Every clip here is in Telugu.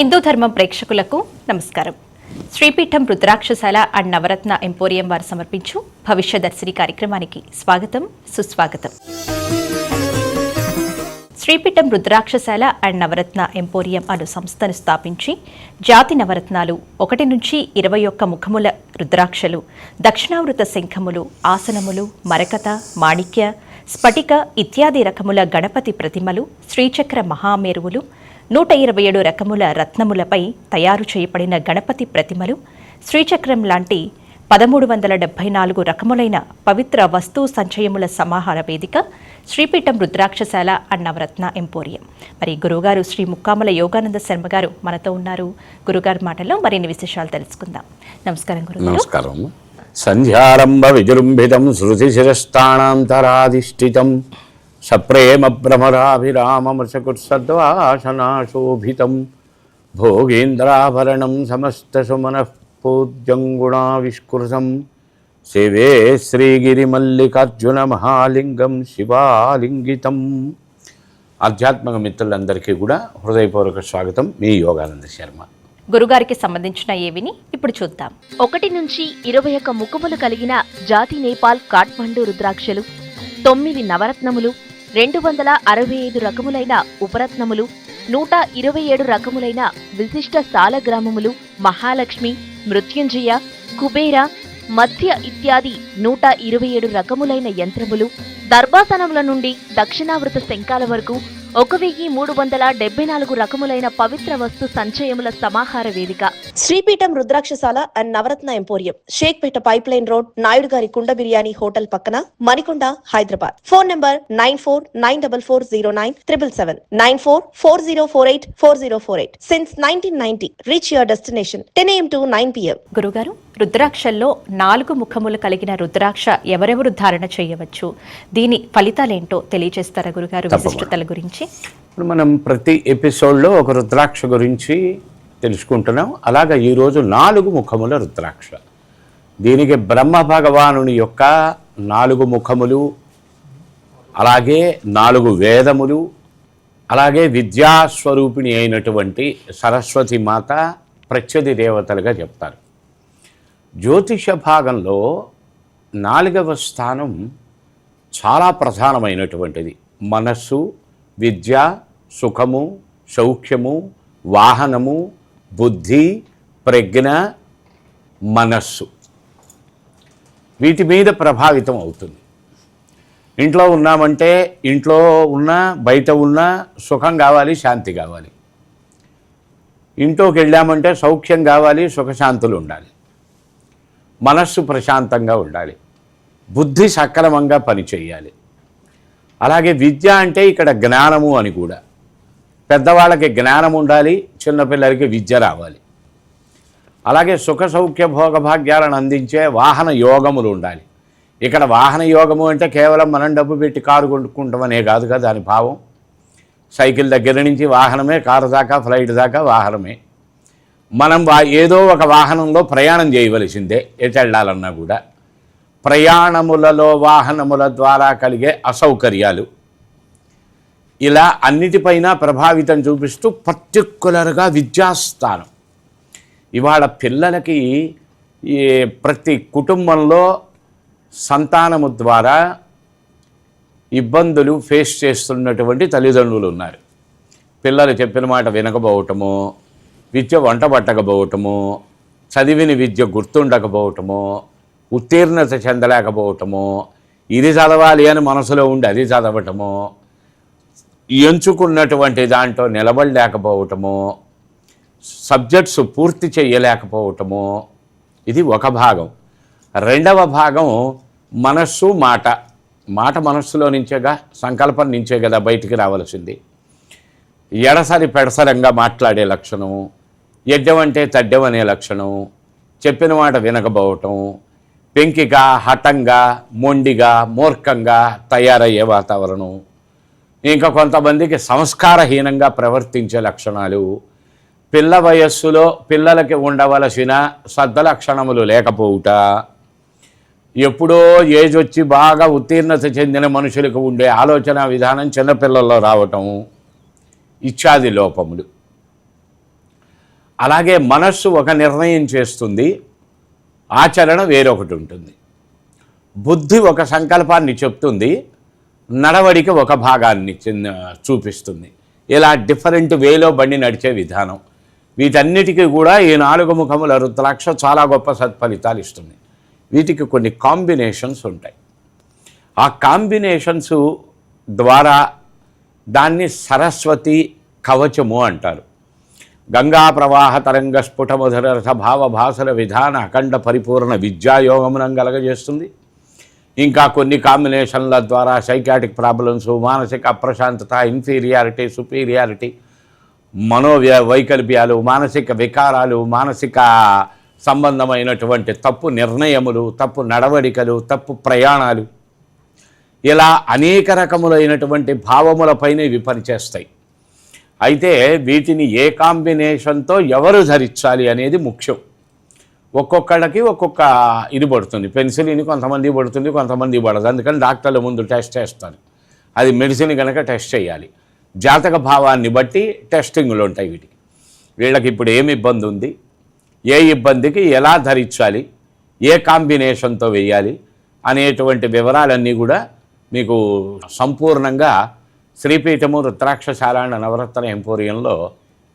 హిందూ ధర్మం ప్రేక్షకులకు నమస్కారం. శ్రీపీఠం రుద్రాక్షశాల అండ్ నవరత్న ఎంపోరియం వారు సమర్పించు భవిష్య దర్శిని కార్యక్రమానికి స్వాగతం సుస్వాగతం. శ్రీపీఠం రుద్రాక్షశాల అండ్ నవరత్న ఎంపోరియం అను సంస్థను స్థాపించి జాతి నవరత్నాలు ఒకటి నుంచి ఇరవై ఒక్క ముఖముల రుద్రాక్షలు దక్షిణావృత శంఖములు ఆసనములు మరకత మాణిక్య స్ఫటిక ఇత్యాది రకముల గణపతి ప్రతిమలు శ్రీచక్ర మహామేరువులు నూట ఇరవై ఏడు రకముల రత్నములపై తయారు చేయబడిన గణపతి ప్రతిమలు శ్రీచక్రం లాంటి పదమూడు వందల డెబ్బై నాలుగు రకములైన పవిత్ర వస్తు సంచయముల సమాహార వేదిక శ్రీపీఠం రుద్రాక్షశాల అన్నవరత్న ఎంపోరియం. మరి గురుగారు శ్రీ ముక్కామల యోగానంద శర్మ గారు మనతో ఉన్నారు. గురుగారి మాటల్లో మరిన్ని విశేషాలు తెలుసుకుందాం. నమస్కారం గురు నమస్కారం. సంధ్యారంభ విజృంభితం శృతిశిరస్థానాంతరాధిష్ఠితం. సప్రేమ భ్రమరాభిరామమృషకుత్సద్వాసనాశోభితం భోగేంద్రాభరణం సమస్తసుమనః గుణావిష్కృతం సేవే శ్రీగిరిమల్లికార్జున మహాలింగం శివాలింగితం. ఆధ్యాత్మిక మిత్రులందరికీ కూడా హృదయపూర్వక స్వాగతం. మీ యోగానంద శర్మ. గురుగారికి సంబంధించిన ఏవిని ఇప్పుడు చూద్దాం. ఒకటి నుంచి ఇరవై ఒక్క ముఖములు కలిగిన జాతి నేపాల్ కాఠ్మండు రుద్రాక్షలు తొమ్మిది నవరత్నములు రెండు వందల అరవై ఐదు రకములైన ఉపరత్నములు నూట ఇరవై ఏడు రకములైన విశిష్ట సాలగ్రామములు మహాలక్ష్మి మృత్యుంజయ కుబేర మత్స్య ఇత్యాది నూట ఇరవై ఏడు రకములైన యంత్రములు దర్భాసనముల నుండి దక్షిణావృత శంఖాల వరకు ఒక వెయ్యి మూడు వందల డెబ్బై నాలుగు రకములైన పవిత్ర వస్తు సంచయముల సమాహార వేదిక. Sripeetham Rudrakshasala and Navaratna emporium. Shaikpet pipeline road Naidu gari Kunda biryani hotel పక్కన Manikonda Hyderabad. Phone number nine four nine double four zero nine triple seven. Nine four four zero four eight four zero four eight. Since nineteen ninety reach your destination ten AM to nine PM గురుగారు రుద్రాక్షల్లో నాలుగు ముఖములు కలిగిన రుద్రాక్ష ఎవరెవరు ధారణ చేయవచ్చు? దీని ఫలితాలేంటో తెలియజేస్తారా గురుగారు. విశిష్టతల గురించి. ఇప్పుడు మనం ప్రతి ఎపిసోడ్లో ఒక రుద్రాక్ష గురించి తెలుసుకుంటున్నాం. అలాగా ఈరోజు నాలుగు ముఖముల రుద్రాక్ష. దీనికి బ్రహ్మ భగవానుని యొక్క నాలుగు ముఖములు అలాగే నాలుగు వేదములు అలాగే విద్యాస్వరూపిణి అయినటువంటి సరస్వతి మాత ప్రత్యది దేవతలుగా చెప్తారు. జ్యోతిష భాగంలో నాలుగవ స్థానం చాలా ప్రధానమైనటువంటిది. మనస్సు విద్య సుఖము సౌఖ్యము వాహనము బుద్ధి ప్రజ్ఞ మనస్సు. వీటి మీద ప్రభావితం అవుతుంది. ఇంట్లో ఉన్నామంటే ఇంట్లో ఉన్నా బయట ఉన్నా సుఖం కావాలి శాంతి కావాలి. ఇంట్లోకి వెళ్ళామంటే సౌఖ్యం కావాలి సుఖశాంతులు ఉండాలి. మనస్సు ప్రశాంతంగా ఉండాలి. బుద్ధి సక్రమంగా పనిచేయాలి. అలాగే విద్య అంటే ఇక్కడ జ్ఞానము అని కూడా. పెద్దవాళ్ళకి జ్ఞానం ఉండాలి చిన్నపిల్లలకి విద్య రావాలి. అలాగే సుఖ సౌఖ్య భోగభాగ్యాలను అందించే వాహన యోగములు ఉండాలి. ఇక్కడ వాహన యోగము అంటే కేవలం మనం డబ్బు పెట్టి కారు కొనుక్కుంటామనే కాదు కదా దాని భావం. సైకిల్ దగ్గర నుంచి వాహనమే కారు దాకా ఫ్లైట్ దాకా వాహనమే. మనం వా ఏదో ఒక వాహనంలో ప్రయాణం చేయవలసిందే ఎటు వెళ్ళాలన్నా కూడా. ప్రయాణములలో వాహనముల ద్వారా కలిగే అసౌకర్యాలు. ఇలా అన్నిటిపైన ప్రభావితం చూపిస్తూ పర్టిక్యులర్గా విద్యాస్థానం. ఇవాళ పిల్లలకి ఈ ప్రతి కుటుంబంలో సంతానము ద్వారా ఇబ్బందులు ఫేస్ చేస్తున్నటువంటి తల్లిదండ్రులు ఉన్నారు. పిల్లలు చెప్పిన మాట వినకపోవటము విద్య వంట పట్టకపోవటము చదివిన విద్య గుర్తుండకపోవటము ఉత్తీర్ణత చెందలేకపోవటము ఇది చదవాలి అని మనసులో ఉండి అది చదవటము ఎంచుకున్నటువంటి దాంట్లో నిలబడలేకపోవటము సబ్జెక్ట్స్ పూర్తి చేయలేకపోవటము ఇది ఒక భాగం. రెండవ భాగం మనస్సు మాట. మాట మనస్సులో నుంచేగా సంకల్పం నుంచే కదా బయటికి రావాల్సింది. ఎడసరి పెడసరంగా మాట్లాడే లక్షణం యజ్ఞం అంటే తడ్డం అనే లక్షణం చెప్పిన మాట వినకపోవటం పెంకిగా హఠంగా మొండిగా మూర్ఖంగా తయారయ్యే వాతావరణం. ఇంకా కొంతమందికి సంస్కారహీనంగా ప్రవర్తించే లక్షణాలు. పిల్ల వయస్సులో పిల్లలకి ఉండవలసిన సద్దలక్షణములు లేకపోవుట. ఎప్పుడో ఏజ్ వచ్చి బాగా ఉత్తీర్ణత చెందిన మనుషులకు ఉండే ఆలోచన విధానం చిన్నపిల్లల్లో రావటం. ఇత్యాది లోపములు. అలాగే మనస్సు ఒక నిర్ణయం చేస్తుంది. ఆచరణ వేరొకటి ఉంటుంది. బుద్ధి ఒక సంకల్పాన్ని చెప్తుంది నడవడిక ఒక భాగాన్ని చూపిస్తుంది. ఇలా డిఫరెంట్ వేలో బండి నడిచే విధానం. వీటన్నిటికీ కూడా ఈ నాలుగు ముఖముల రుద్రాక్ష చాలా గొప్ప సత్ఫలితాలు ఇస్తుంది. వీటికి కొన్ని కాంబినేషన్స్ ఉంటాయి. ఆ కాంబినేషన్స్ ద్వారా దాన్ని సరస్వతి కవచము అంటారు. గంగా ప్రవాహ తరంగ స్ఫుటమధుర రస భావ విధాన అఖండ పరిపూర్ణ విద్యాయోగమునం కలగజేస్తుంది. ఇంకా కొన్ని కాంబినేషన్ల ద్వారా సైకాటిక్ ప్రాబ్లమ్స్ మానసిక అప్రశాంతత ఇన్ఫీరియారిటీ సుపీరియారిటీ మనోవ్య వైకల్ప్యాలు మానసిక వికారాలు మానసిక సంబంధమైనటువంటి తప్పు నిర్ణయములు తప్పు నడవడికలు తప్పు ప్రయాణాలు ఇలా అనేక రకములైనటువంటి భావములపైన ఇవి పనిచేస్తాయి అయితే వీటిని ఏ కాంబినేషన్తో ఎవరు ధరించాలి అనేది ముఖ్యం. ఒక్కొక్కళ్ళకి ఒక్కొక్క ఇది పడుతుంది. పెన్సిలిన్ కొంతమంది పడుతుంది కొంతమంది పడదు. అందుకని డాక్టర్ల ముందు టెస్ట్ చేస్తారు. అది మెడిసిన్ కనుక టెస్ట్ చేయాలి. జాతక భావాన్ని బట్టి టెస్టింగ్లు ఉంటాయి వీటికి వీళ్ళకి ఇప్పుడు ఏమి ఇబ్బంది ఉంది? ఏ ఇబ్బందికి ఎలా ధరించాలి? ఏ కాంబినేషన్తో వేయాలి? అనేటువంటి వివరాలన్నీ కూడా మీకు సంపూర్ణంగా శ్రీపీఠము రుద్రాక్షశాల నవరత్న ఎంపోరియంలో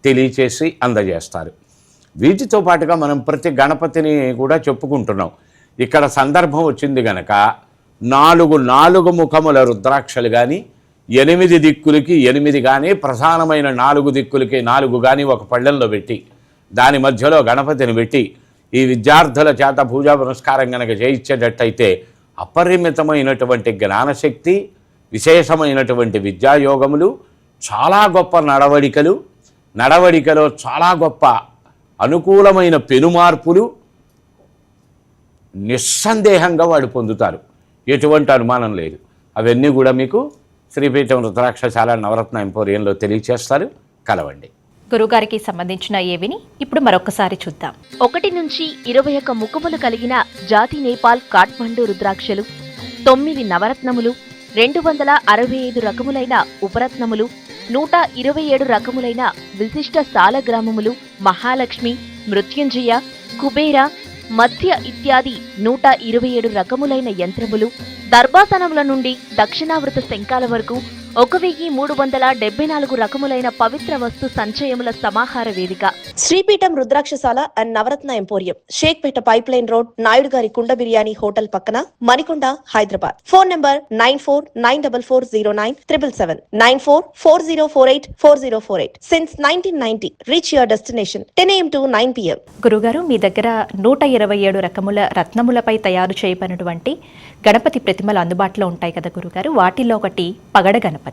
తెలియచేసి అందజేస్తారు. వీటితో పాటుగా మనం ప్రతి గణపతిని కూడా చెప్పుకుంటున్నాం. ఇక్కడ సందర్భం వచ్చింది గనక నాలుగు నాలుగు ముఖముల రుద్రాక్షలు కానీ ఎనిమిది దిక్కులకి ఎనిమిది కానీ ప్రధానమైన నాలుగు దిక్కులకి నాలుగు కానీ ఒక పళ్ళెల్లో పెట్టి దాని మధ్యలో గణపతిని పెట్టి ఈ విద్యార్థుల చేత పూజా పురస్కారం కనుక చేయించేటట్టయితే అపరిమితమైనటువంటి జ్ఞానశక్తి విశేషమైనటువంటి విద్యాయోగములు చాలా గొప్ప నడవడికలు నడవడికలో చాలా గొప్ప అనుకూలమైన పెనుమార్పులు నిస్సందేహంగా వాడు పొందుతారు. ఎటువంటి అనుమానం లేదు. అవన్నీ కూడా మీకు శ్రీపీఠం రుద్రాక్షశాల నవరత్న ఎంపోరియంలో తెలియచేస్తారు. కలవండి. గురుగారికి సంబంధించిన ఏవిని ఇప్పుడు మరొకసారి చూద్దాం. ఒకటి నుంచి ఇరవై ఒక్క ముఖములు కలిగిన జాతి నేపాల్ కాఠ్మండు రుద్రాక్షలు తొమ్మిది నవరత్నములు రెండు వందల అరవై ఐదు రకములైన ఉపరత్నములు నూట ఇరవై ఏడు రకములైన విశిష్ట సాలగ్రామములు మహాలక్ష్మి మృత్యుంజయ కుబేర మధ్య ఇత్యాది నూట ఇరవై ఏడు రకములైన యంత్రములు దర్భాసనముల నుండి దక్షిణావృత శంఖాల వరకు ఒక వెయ్యి మూడు వందల డెబ్బై నాలుగు రకములైన పవిత్ర వస్తు సంచయముల సమాహార వేదిక. Sripeetham Rudrakshasala and Navaratna emporium. Shaikpet pipeline road Naidu gari Kunda biryani hotel పక్కన Manikonda Hyderabad. Phone number nine four nine double four zero nine triple seven. Nine four four zero four eight four zero four eight. Since nineteen ninety reach your destination ten AM to nine PM గురుగారు మీ దగ్గర నూట ఇరవై ఏడు రకముల రత్నములపై తయారు చేయబడినటువంటి గణపతి ప్రతిమలు అందుబాటులో ఉంటాయి కదా గురుగారు? వాటిలో ఒకటి పగడ గణపతి.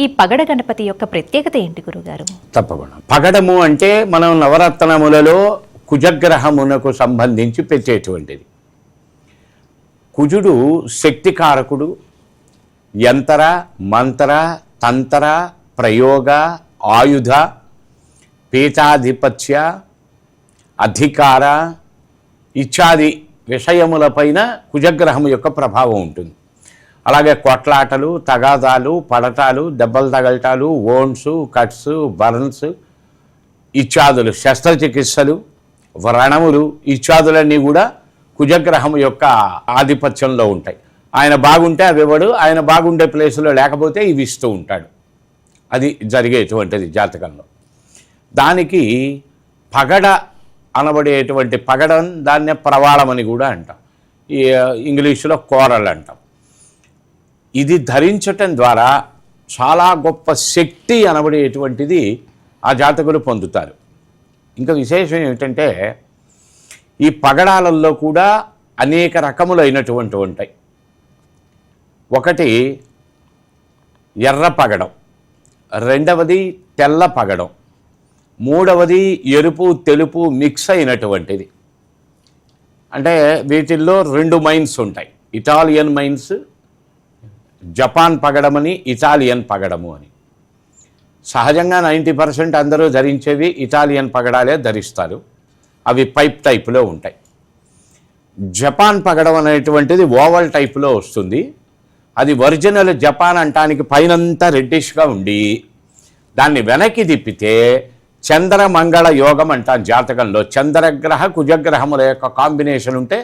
ఈ పగడ గణపతి యొక్క ప్రత్యేకత ఏంటి గురుగారు? తప్పకుండా. పగడము అంటే మనం నవరత్నములలో కుజగ్రహమునకు సంబంధించి పెట్టేటువంటిది. కుజుడు శక్తికారకుడు యంత్ర మంత్ర తంత్ర ప్రయోగ ఆయుధ పీఠాధిపత్య అధికార ఇత్యాది విషయములపైన కుజగ్రహం యొక్క ప్రభావం ఉంటుంది. అలాగే కొట్లాటలు తగాదాలు పడటాలు దెబ్బలు తగలటాలు ఓన్స్ కట్స్ బర్న్స్ ఇత్యాదులు శస్త్రచికిత్సలు వ్రణములు ఇత్యాదులన్నీ కూడా కుజగ్రహం యొక్క ఆధిపత్యంలో ఉంటాయి. ఆయన బాగుంటే అవి ఇవ్వడు ఆయన బాగుండే ప్లేసులో లేకపోతే ఇవి ఇస్తూ ఉంటాడు. అది జరిగేటువంటిది జాతకంలో. దానికి పగడ అనబడేటువంటి పగడం దాన్నే ప్రవాళం అని కూడా అంటాం. ఈ ఇంగ్లీషులో కోరలు అంటాం ఇది ధరించటం ద్వారా చాలా గొప్ప శక్తి అనబడేటువంటిది ఆ జాతకులు పొందుతారు. ఇంకా విశేషం ఏమిటంటే ఈ పగడాలల్లో కూడా అనేక రకములైనటువంటి ఉంటాయి. ఒకటి ఎర్ర పగడం రెండవది తెల్ల పగడం మూడవది ఎరుపు తెలుపు మిక్స్ అయినటువంటిది. అంటే వీటిల్లో రెండు మైన్స్ ఉంటాయి. ఇటాలియన్ మైన్స్ జపాన్ పగడమని ఇటాలియన్ పగడము అని. సహజంగా నైంటీ పర్సెంట్ అందరూ ధరించేవి ఇటాలియన్ పగడాలే ధరిస్తారు. అవి పైప్ టైపులో ఉంటాయి. జపాన్ పగడం అనేటువంటిది ఓవల్ టైపులో వస్తుంది. అది ఒరిజినల్ జపాన్ అంటానికి పైనంతా రెడ్డిష్గా ఉండి దాన్ని వెనక్కి తిప్పితే చంద్రమంగళ యోగం అంటాం జాతకంలో. చంద్రగ్రహ కుజగ్రహముల యొక్క కాంబినేషన్ ఉంటే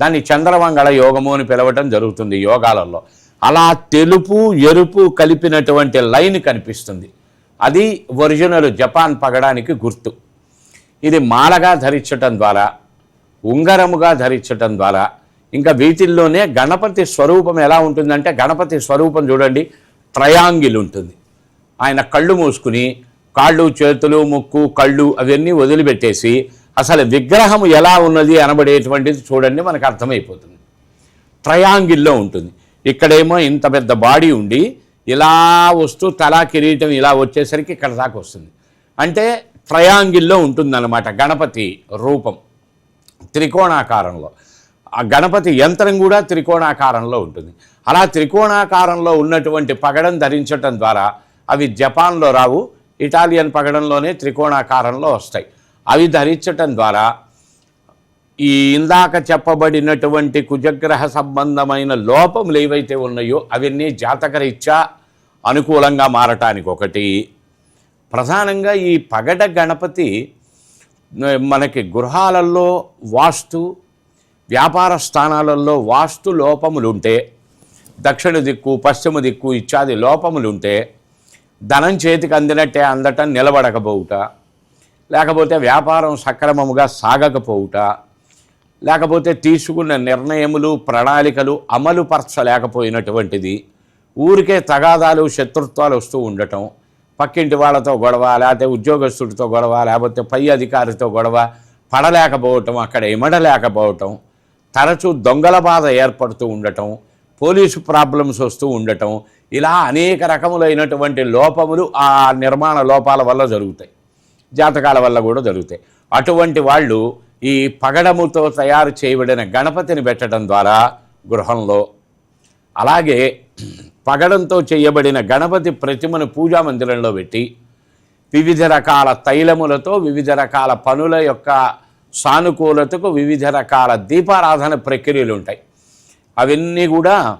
దాన్ని చంద్రమంగళ యోగము అని పిలవటం జరుగుతుంది యోగాలలో. అలా తెలుపు ఎరుపు కలిపినటువంటి లైన్ కనిపిస్తుంది. అది ఒరిజినల్ జపాన్ పగడానికి గుర్తు. ఇది మాలగా ధరించటం ద్వారా ఉంగరముగా ధరించటం ద్వారా ఇంకా వీటిల్లోనే గణపతి స్వరూపం ఎలా ఉంటుందంటే గణపతి స్వరూపం చూడండి ట్రయాంగిల్ ఉంటుంది. ఆయన కళ్ళు మూసుకుని కాళ్ళు చేతులు ముక్కు కళ్ళు అవన్నీ వదిలిపెట్టేసి అసలు విగ్రహం ఎలా ఉన్నది అనబడేటువంటిది చూడండి మనకు అర్థమైపోతుంది. ట్రయాంగిల్లో ఉంటుంది. ఇక్కడేమో ఇంత పెద్ద బాడీ ఉండి ఇలా వస్తూ తలా కిరీటం ఇలా వచ్చేసరికి ఇక్కడ దాకా వస్తుంది. అంటే ట్రయాంగిల్లో ఉంటుందన్నమాట గణపతి రూపం త్రికోణాకారంలో. ఆ గణపతి యంత్రం కూడా త్రికోణాకారంలో ఉంటుంది. అలా త్రికోణాకారంలో ఉన్నటువంటి పగడం ధరించటం ద్వారా అవి జపాన్లో రావు ఇటాలియన్ పగడంలోనే త్రికోణాకారంలో వస్తాయి. అవి ధరించటం ద్వారా ఈ ఇందాక చెప్పబడినటువంటి కుజగ్రహ సంబంధమైన లోపములు ఏవైతే ఉన్నాయో అవన్నీ జాతకరీత్యా అనుకూలంగా మారటానికి ఒకటి. ప్రధానంగా ఈ పగట గణపతి మనకి గృహాలలో వాస్తు వ్యాపార స్థానాలలో వాస్తు లోపములు ఉంటే దక్షిణ దిక్కు పశ్చిమ దిక్కు ఇత్యాది లోపములు ఉంటే ధనం చేతికి అందినట్టే అందటం నిలబడకపోవుట లేకపోతే వ్యాపారం సక్రమముగా సాగకపోవుట లేకపోతే తీసుకున్న నిర్ణయములు ప్రణాళికలు అమలు పరచలేకపోయినటువంటిది ఊరికే తగాదాలు శత్రుత్వాలు వస్తూ ఉండటం పక్కింటి వాళ్ళతో గొడవ లేకపోతే ఉద్యోగస్తుడితో గొడవ లేకపోతే పై అధికారితో గొడవ పడలేకపోవటం అక్కడ ఇమడలేకపోవటం తరచూ దొంగల బాధ ఏర్పడుతూ ఉండటం పోలీసు ప్రాబ్లమ్స్ వస్తూ ఉండటం ఇలా అనేక రకములైనటువంటి లోపములు ఆ నిర్మాణ లోపాల వల్ల జరుగుతాయి. జాతకాల వల్ల కూడా జరుగుతాయి. అటువంటి వాళ్ళు ఈ పగడముతో తయారు చేయబడిన గణపతిని పెట్టడం ద్వారా గృహంలో అలాగే పగడంతో చేయబడిన గణపతి ప్రతిమను పూజా మందిరంలో పెట్టి వివిధ రకాల తైలములతో వివిధ రకాల పనుల యొక్క సానుకూలతకు వివిధ రకాల దీపారాధన ప్రక్రియలు ఉంటాయి. అవన్నీ కూడా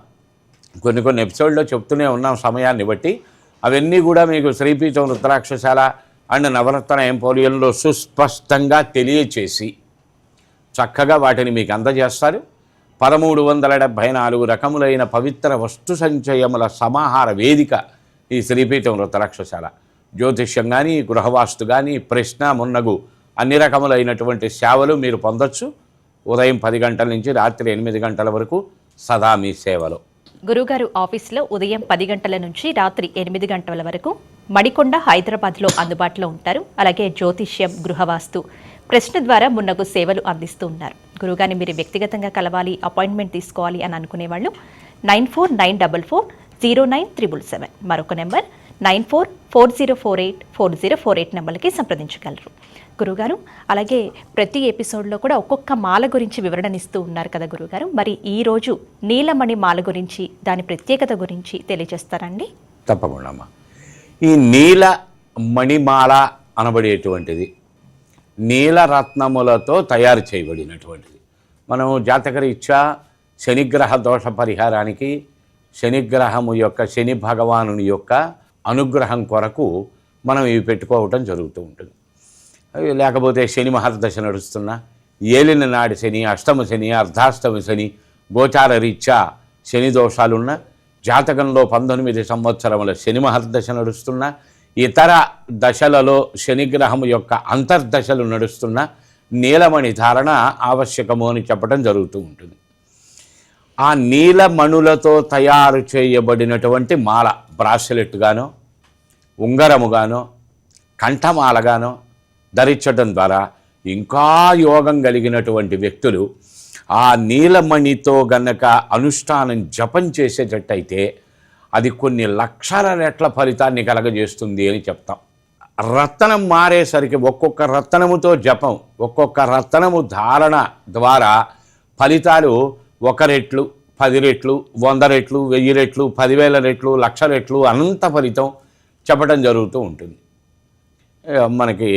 కొన్ని కొన్ని ఎపిసోడ్లో చెప్తూనే ఉన్నాం సమయాన్ని బట్టి. అవన్నీ కూడా మీకు శ్రీపీఠం రుద్రాక్షశాల అండ్ నవరత్న ఎంపోలియంలో సుస్పష్టంగా తెలియచేసి చక్కగా వాటిని మీకు అందజేస్తారు. పదమూడు వందల డెబ్భై నాలుగు రకములైన పవిత్ర వస్తు సంచయముల సమాహార వేదిక ఈ శ్రీపీఠం రుద్రాక్షశాల జ్యోతిష్యం కానీ గృహవాస్తు కానీ ప్రశ్న మున్నగు అన్ని రకములైనటువంటి సేవలు మీరు పొందొచ్చు. ఉదయం పది గంటల నుంచి రాత్రి ఎనిమిది గంటల వరకు సదా మీ సేవలో. గురుగారు ఆఫీస్లో ఉదయం పది గంటల నుంచి రాత్రి ఎనిమిది గంటల వరకు మడికొండ హైదరాబాద్లో అందుబాటులో ఉంటారు. అలాగే జ్యోతిష్యం గృహవాస్తు ప్రశ్న ద్వారా మున్నగు సేవలు అందిస్తూ ఉన్నారు. గురుగారిని మీరు వ్యక్తిగతంగా కలవాలి అపాయింట్మెంట్ తీసుకోవాలి అని అనుకునే వాళ్ళు nine four nine double four zero nine triple seven. మరొక number nine four four zero four eight four zero four eight నెంబర్కి సంప్రదించగలరు. గురుగారు అలాగే ప్రతి ఎపిసోడ్లో కూడా ఒక్కొక్క మాల గురించి వివరణనిస్తూ ఉన్నారు కదా గురుగారు మరి ఈ రోజు నీలమణి మాల గురించి దాని ప్రత్యేకత గురించి తెలియజేస్తారండి తప్పకుండా ఈ నీల మణిమాల అనబడేటువంటిది నీలరత్నములతో తయారు చేయబడినటువంటిది. మనం జాతకరీత్యా శనిగ్రహ దోష పరిహారానికి శనిగ్రహము యొక్క శని భగవానుని యొక్క అనుగ్రహం కొరకు మనం ఇవి పెట్టుకోవటం జరుగుతూ ఉంటుంది. అవి లేకపోతే శని మహర్దశ నడుస్తున్నా ఏలిన నాడి శని అష్టమ శని అర్ధాష్టమ శని గోచార రీత్యా శని దోషాలున్న జాతకంలో పంతొమ్మిది సంవత్సరముల శని మహర్దశ నడుస్తున్న ఇతర దశలలో శనిగ్రహం యొక్క అంతర్దశలు నడుస్తున్న నీలమణి ధారణ ఆవశ్యకము అని చెప్పడం జరుగుతూ ఉంటుంది. ఆ నీలమణులతో తయారు చేయబడినటువంటి మాల బ్రాస్లెట్గానో ఉంగరముగానో కంఠమాలగానో ధరించడం ద్వారా ఇంకా యోగం కలిగినటువంటి వ్యక్తులు ఆ నీలమణితో గనక అనుష్ఠానం జపం చేసేటట్టయితే అది కొన్ని లక్షల రెట్ల ఫలితాన్ని కలగజేస్తుంది అని చెప్తాం. రత్నం మారేసరికి ఒక్కొక్క రత్నముతో జపం ఒక్కొక్క రత్నము ధారణ ద్వారా ఫలితాలు ఒక రెట్లు పది రెట్లు వంద రెట్లు వెయ్యి రెట్లు పదివేల రెట్లు లక్ష రెట్లు అనంత ఫలితం చెప్పడం జరుగుతూ ఉంటుంది. మనకి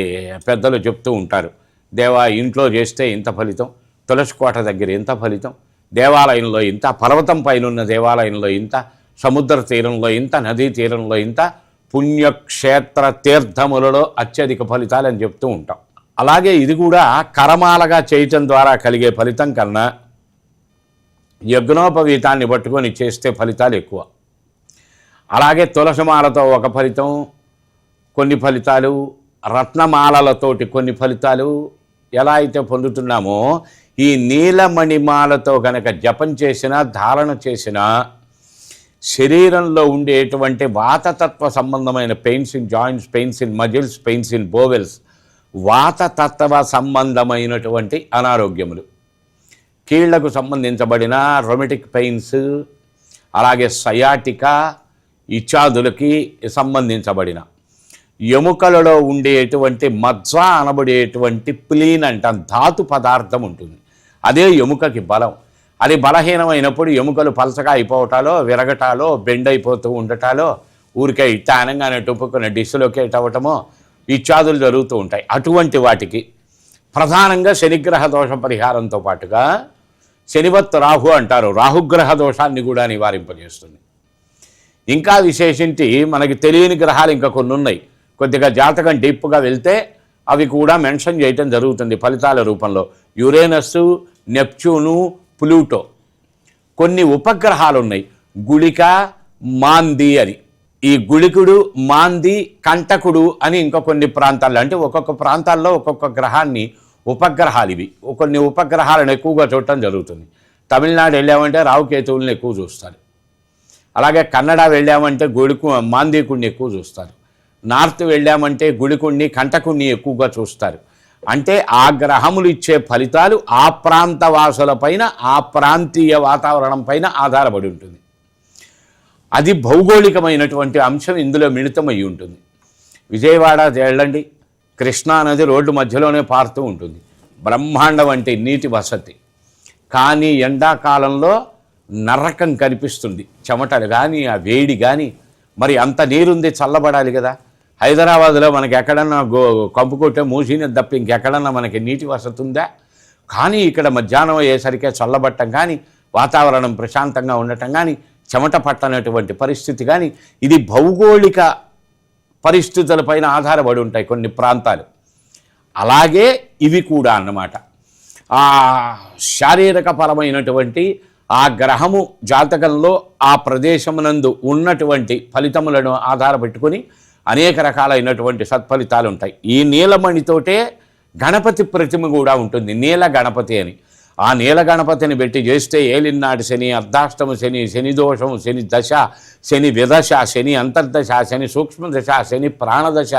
పెద్దలు చెప్తూ ఉంటారు దేవా ఇంట్లో చేస్తే ఇంత ఫలితం తులసి కోట దగ్గర ఇంత ఫలితం దేవాలయంలో ఇంత పర్వతం పైన ఉన్న దేవాలయంలో ఇంత సముద్ర తీరంలో ఇంత నదీ తీరంలో ఇంత పుణ్యక్షేత్ర తీర్థములలో అత్యధిక ఫలితాలు అని చెప్తూ ఉంటాం. అలాగే ఇది కూడా కరమాలగా చేయటం ద్వారా కలిగే ఫలితం కన్నా యజ్ఞోపవీతాన్ని పట్టుకొని చేస్తే ఫలితాలు ఎక్కువ. అలాగే తులసిమాలతో ఒక ఫలితం కొన్ని ఫలితాలు రత్నమాలలతోటి కొన్ని ఫలితాలు ఎలా అయితే పొందుతున్నామో ఈ నీలమణిమాలతో కనుక జపం చేసినా ధారణ చేసినా శరీరంలో ఉండేటువంటి వాతతత్వ సంబంధమైన pains in joints pains in muscles pains in bowels వాతతత్వ సంబంధమైనటువంటి అనారోగ్యములు. కీళ్ళకు సంబంధించబడిన రొమెటిక్ పెయిన్స్ అలాగే సయాటికా ఇత్యాదులకి సంబంధించబడిన. ఎముకలలో ఉండేటువంటి మజ్జ అనబడేటువంటి ప్లీన్ అంట ధాతు పదార్థం ఉంటుంది. అదే ఎముకకి బలం. అది బలహీనమైనప్పుడు ఎముకలు పలసగా అయిపోవటాలో విరగటాలో బెండ్ అయిపోతూ ఉండటాలో ఊరికే ఇట్ట టొప్పుకునే టుప్పుకున్న అవ్వటమో ఇత్యాదులు జరుగుతూ ఉంటాయి. అటువంటి వాటికి ప్రధానంగా శనిగ్రహ దోష పరిహారంతో పాటుగా శనివత్ రాహు అంటారు. రాహుగ్రహ దోషాన్ని కూడా నివారింపజేస్తుంది. ఇంకా విశేషించి మనకి తెలియని గ్రహాలు ఇంకా కొన్ని ఉన్నాయి. కొద్దిగా జాతకం డీప్గా వెళ్తే అవి కూడా మెన్షన్ చేయటం జరుగుతుంది ఫలితాల రూపంలో. Uranus Neptune Pluto. కొన్ని ఉపగ్రహాలు ఉన్నాయి గుళిక మాంది అని. ఈ గుళికుడు మాంది కంటకుడు అని ఇంకా కొన్ని ప్రాంతాల్లో. అంటే ఒక్కొక్క ప్రాంతాల్లో ఒక్కొక్క గ్రహాన్ని ఉపగ్రహాలు ఇవి. కొన్ని ఉపగ్రహాలను ఎక్కువగా చూడటం జరుగుతుంది. తమిళనాడు వెళ్ళామంటే రావుకేతువులను ఎక్కువ చూస్తారు. అలాగే కన్నడ వెళ్ళామంటే గుడికు మాందీకుడిని ఎక్కువ చూస్తారు. నార్త్ వెళ్ళామంటే గుడికుడిని కంటకుడిని ఎక్కువగా చూస్తారు. అంటే ఆ గ్రహములు ఇచ్చే ఫలితాలు ఆ ప్రాంత వాసులపైన ఆ ప్రాంతీయ వాతావరణం పైన ఆధారపడి ఉంటుంది. అది భౌగోళికమైనటువంటి అంశం ఇందులో మిళితమై ఉంటుంది. విజయవాడ వెళ్ళండి. కృష్ణా నది రోడ్డు మధ్యలోనే పారుతూ ఉంటుంది. బ్రహ్మాండం వంటి నీటి వసతి. కానీ ఎండాకాలంలో నరకం కనిపిస్తుంది. చెమటలు కానీ ఆ వేడి కానీ మరి అంత నీరుంది చల్లబడాలి కదా. హైదరాబాద్లో మనకి ఎక్కడన్నా గో కంపు కొట్టే మూసిని తప్ప ఇంకెక్కడన్నా మనకి నీటి వసతి ఉందా? కానీ ఇక్కడ మధ్యాహ్నం అయ్యేసరికే చల్లబట్టం కానీ వాతావరణం ప్రశాంతంగా ఉండటం కానీ చెమట పట్టనటువంటి పరిస్థితి కానీ ఇది భౌగోళిక పరిస్థితులపైన ఆధారపడి ఉంటాయి కొన్ని ప్రాంతాలు. అలాగే ఇవి కూడా అన్నమాట. ఆ శారీరక పరమైనటువంటి ఆ గ్రహము జాతకంలో ఆ ప్రదేశమునందు ఉన్నటువంటి ఫలితములను ఆధారపెట్టుకొని అనేక రకాలైనటువంటి సత్ఫలితాలు ఉంటాయి. ఈ నీలమణితోటే గణపతి ప్రతిమ కూడా ఉంటుంది. నీల గణపతి అని. ఆ నీల గణపతిని పెట్టి చేస్తే ఏలినాటి శని అర్ధాష్టమ శని శని దోషం శని దశ శని విదశ శని అంతర్దశ శని సూక్ష్మదశ శని ప్రాణదశ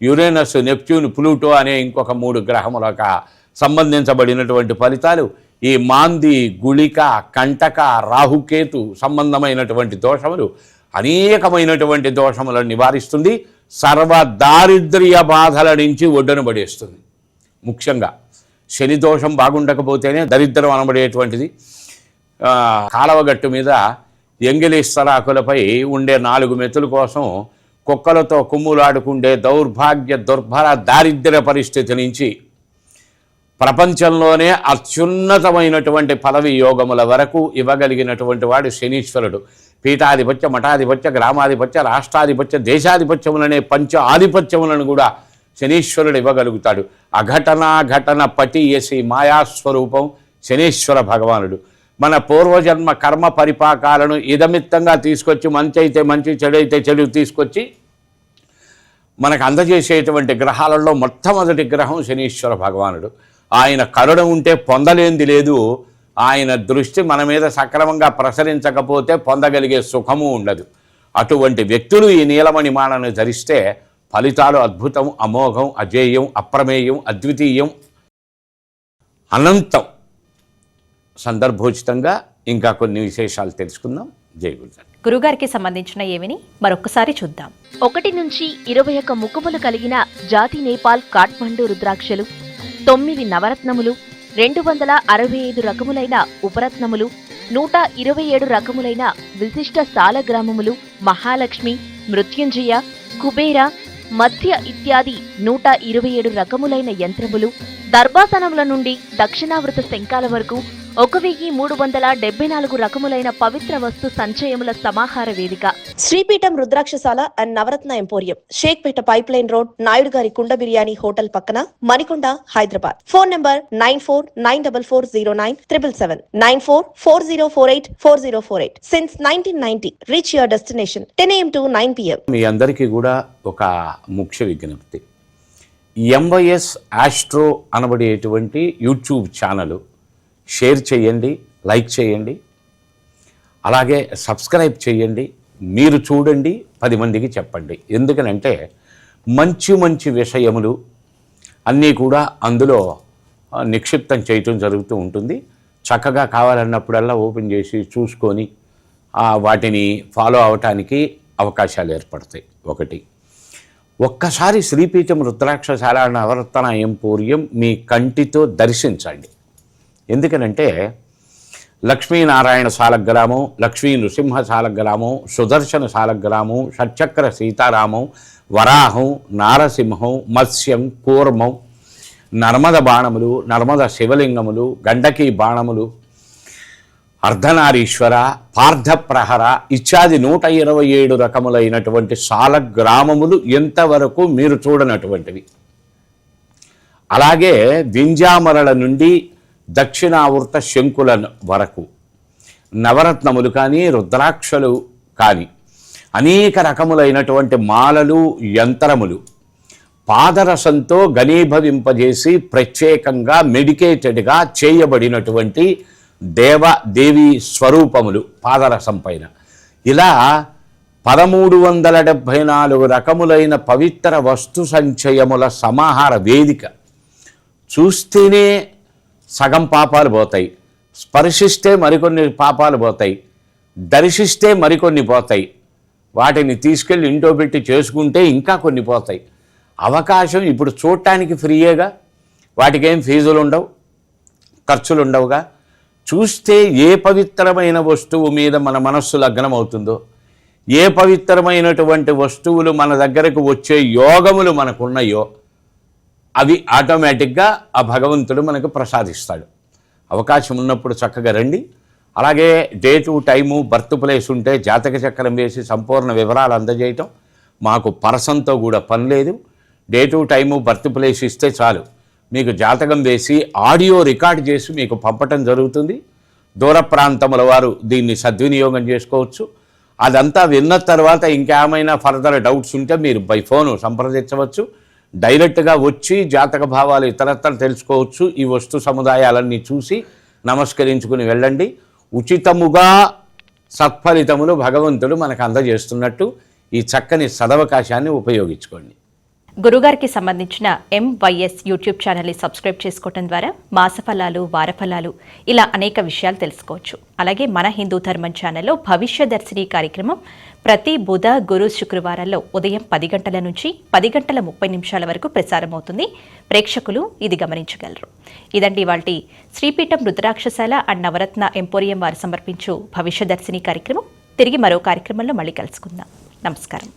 యురేనస్ నెప్ట్యూన్ ప్లూటో అనే ఇంకొక మూడు గ్రహములకు సంబంధించబడినటువంటి ఫలితాలు ఈ మాంది గుళిక కంటక రాహుకేతు సంబంధమైనటువంటి దోషములు అనేకమైనటువంటి దోషములను నివారిస్తుంది. సర్వ దారిద్ర్య బాధల నుంచి ఒడ్డున పడేస్తుంది. ముఖ్యంగా శని దోషం బాగుండకపోతేనే దరిద్రం అనబడేటువంటిది. కాలవగట్టు మీద ఎంగిలిస్తరాకులపై ఉండే నాలుగు మెతుల కోసం కుక్కలతో కుమ్ములాడుకుండే దౌర్భాగ్య దుర్భర దారిద్ర్య పరిస్థితి నుంచి ప్రపంచంలోనే అత్యున్నతమైనటువంటి పదవి యోగముల వరకు ఇవ్వగలిగినటువంటి వాడు శనీశ్వరుడు. పీఠాధిపత్య మఠాధిపత్య గ్రామాధిపత్య రాష్ట్రాధిపత్య దేశాధిపత్యములనే పంచ ఆధిపత్యములను కూడా శనీశ్వరుడు ఇవ్వగలుగుతాడు. అఘటనా ఘటన పటియసి మాయాస్వరూపం శనీశ్వర భగవానుడు. మన పూర్వజన్మ కర్మ పరిపాకాలను ఇదమిత్తంగా తీసుకొచ్చి మంచి అయితే మంచి చెడు అయితే చెడు తీసుకొచ్చి మనకు అందజేసేటువంటి గ్రహాలలో మొట్టమొదటి గ్రహం శనీశ్వర భగవానుడు. ఆయన కరుణ ఉంటే పొందలేంది లేదు. ఆయన దృష్టి మన మీద సక్రమంగా ప్రసరించకపోతే పొందగలిగే సుఖము ఉండదు. అటువంటి వ్యక్తులు ఈ నీలమణి మాలను ధరిస్తే ఫలితాలు అద్భుతం అమోఘం అజేయం అప్రమేయం అద్వితీయం. అనంతం. సందర్భోచితంగా ఇంకా కొన్ని విశేషాలు తెలుసుకుందాం. జై గురుగారు. గురుగారికి సంబంధించిన ఏమిని మరొకసారి చూద్దాం. ఒకటి నుంచి ఇరవై ఒక్క ముఖములు కలిగిన జాతి నేపాల్ కాఠ్మండు రుద్రాక్షలు తొమ్మిది నవరత్నములు రెండు వందల అరవై ఐదు రకములైన ఉపరత్నములు నూట ఇరవై ఏడు రకములైన విశిష్ట సాలగ్రామములు మహాలక్ష్మి మృత్యుంజయ కుబేర మత్స్య ఇత్యాది నూట ఇరవై ఏడు రకములైన యంత్రములు దర్భాసనముల నుండి దక్షిణావృత శంఖాల వరకు ఒక వెయ్యి మూడు వందల డెబ్బై నాలుగు రకములైన పవిత్ర వస్తు సంచయముల సమాహార వేదిక. Sripeetham Rudrakshasala and Navaratna emporium. Shaikpet pipeline road Naidu gari Kunda biryani hotel పక్కన Manikonda Hyderabad. Phone number nine four nine double four zero nine triple seven. Nine four four zero four eight four zero four eight. Since nineteen ninety reach your destination ten AM to nine PM మీ అందరికీ కూడా ఒక ముఖ్య విజ్ఞప్తి. ఎంవైఎస్ ఆస్ట్రో అనబడేటువంటి యూట్యూబ్ ఛానల్ షేర్ చేయండి లైక్ చేయండి. అలాగే సబ్స్క్రైబ్ చేయండి మీరు చూడండి పది మందికి చెప్పండి. ఎందుకనంటే మంచి మంచి విషయములు అన్నీ కూడా అందులో నిక్షిప్తం చేయటం జరుగుతూ ఉంటుంది. చక్కగా కావాలన్నప్పుడల్లా ఓపెన్ చేసి చూసుకొని వాటిని ఫాలో అవటానికి అవకాశాలు ఏర్పడతాయి. ఒకటి ఒక్కసారి శ్రీపీఠం రుద్రాక్షశాల నవరత్న ఎంపోరియం మీ కంటితో దర్శించండి. ఎందుకనంటే లక్ష్మీనారాయణ సాలగ్రామం లక్ష్మీ నృసింహ సాలగ్రామం సుదర్శన సాలగ్రామం షట్చక్ర సీతారామం వరాహం నారసింహం మత్స్యం కూర్మం నర్మద బాణములు నర్మద శివలింగములు గండకీ బాణములు అర్ధనారీశ్వర పార్థప్రహర ఇత్యాది నూట ఇరవై ఏడు రకములైనటువంటి సాలగ్రామములు ఎంతవరకు మీరు చూడనటువంటివి. అలాగే వింజామరల నుండి దక్షిణావృత శంకుల వరకు. నవరత్నములు కానీ రుద్రాక్షలు కానీ అనేక రకములైనటువంటి మాలలు యంత్రములు పాదరసంతో ఘనీభవింపజేసి ప్రత్యేకంగా మెడికేటెడ్గా చేయబడినటువంటి దేవ దేవి స్వరూపములు పాదరసం పైన. ఇలా పదమూడు వందల డెబ్భై నాలుగు రకములైన పవిత్ర వస్తు సంచయముల సమాహార వేదిక చూస్తేనే సగం పాపాలు పోతాయి. స్పర్శిస్తే మరికొన్ని పాపాలు పోతాయి. దర్శిస్తే మరికొన్ని పోతాయి. వాటిని తీసుకెళ్ళి ఇంట్లో పెట్టి చేసుకుంటే ఇంకా కొన్ని పోతాయి. అవకాశం ఇప్పుడు చూడటానికి ఫ్రీయేగా. వాటికేం ఫీజులు ఉండవు. ఖర్చులు ఉండవుగా. చూస్తే ఏ పవిత్రమైన వస్తువు మీద మన మనస్సు లగ్నం అవుతుందో ఏ పవిత్రమైనటువంటి వస్తువులు మన దగ్గరకు వచ్చే యోగములు మనకున్నాయో అవి ఆటోమేటిక్గా ఆ భగవంతుడు మనకు ప్రసాదిస్తాడు. అవకాశం ఉన్నప్పుడు చక్కగా రండి. అలాగే డేటు టైము బర్త్ ప్లేస్ ఉంటే జాతక చక్రం వేసి సంపూర్ణ వివరాలు అందజేయటం మాకు పరసంతో కూడా పని లేదు. డేటు టైము బర్త్ ప్లేస్ ఇస్తే చాలు. మీకు జాతకం వేసి ఆడియో రికార్డ్ చేసి మీకు పంపటం జరుగుతుంది. దూర ప్రాంతముల వారు దీన్ని సద్వినియోగం చేసుకోవచ్చు. అదంతా విన్న తర్వాత ఇంకేమైనా ఫర్దర్ డౌట్స్ ఉంటే మీరు బై ఫోను సంప్రదించవచ్చు. డైరెక్ట్గా వచ్చి జాతక భావాలు ఇతరత్ర తెలుసుకోవచ్చు. ఈ వస్తు సముదాయాలన్నీ చూసి నమస్కరించుకుని వెళ్ళండి. ఉచితముగా సత్ఫలితములు భగవంతుడు మనకు అందజేస్తున్నట్టు ఈ చక్కని సదవకాశాన్ని ఉపయోగించుకోండి. గురుగారికి సంబంధించిన ఎంవైఎస్ యూట్యూబ్ ఛానల్ని సబ్స్క్రైబ్ చేసుకోవటం ద్వారా మాసఫలాలు వారఫలాలు ఇలా అనేక విషయాలు తెలుసుకోవచ్చు. అలాగే మన హిందూ ధర్మం ఛానల్లో భవిష్య దర్శిని కార్యక్రమం ప్రతి బుధ గురు శుక్రవారాల్లో ఉదయం పది గంటల నుంచి పది గంటల ముప్పై నిమిషాల వరకు ప్రసారమవుతుంది. ప్రేక్షకులు ఇది గమనించగలరు. ఇదండి వాటి శ్రీపీఠం రుద్రాక్షశాల అండ్ నవరత్న ఎంపోరియం వారు సమర్పించు భవిష్య దర్శిని కార్యక్రమం. తిరిగి మరో కార్యక్రమంలో మళ్ళీ కలుసుకుందాం. నమస్కారం.